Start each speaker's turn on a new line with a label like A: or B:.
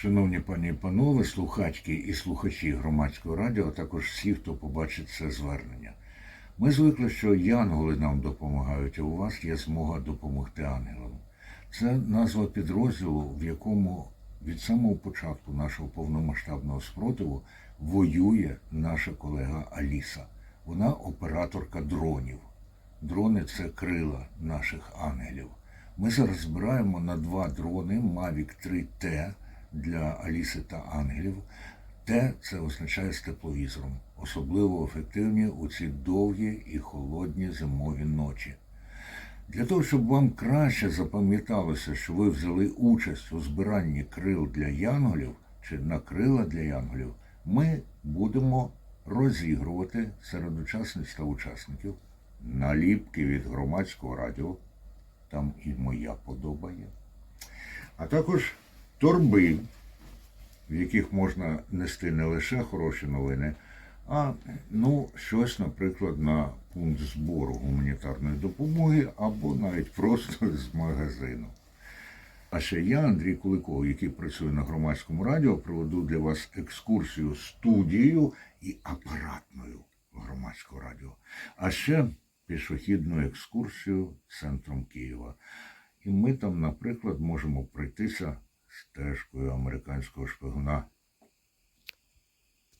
A: Шановні пані і панове, слухачки і слухачі громадського радіо, а також всі, хто побачить це звернення. Ми звикли, що янголи нам допомагають, а у вас є змога допомогти ангелам. Це назва підрозділу, в якому від самого початку нашого повномасштабного спротиву воює наша колега Аліса. Вона операторка дронів. Дрони це крила наших ангелів. Ми зараз збираємо на два дрони Mavic 3T для Аліси та ангелів. Т це означає з тепловізором, особливо ефективні у ці довгі і холодні зимові ночі. Для того, щоб вам краще запам'яталося, що ви взяли участь у збиранні крил для янголів чи на крила для янголів, ми будемо розігрувати серед учасниць та учасників наліпки від громадського радіо, там і моя подоба є, а також торби, в яких можна нести не лише хороші новини, а ну, щось, наприклад, на пункт збору гуманітарної допомоги або навіть просто з магазину. А ще я, Андрій Куликов, який працює на громадському радіо, проведу для вас екскурсію студією і апаратною громадського радіо. А ще пішохідну екскурсію центром Києва. І ми там, наприклад, можемо пройтися стежкою американського шпигуна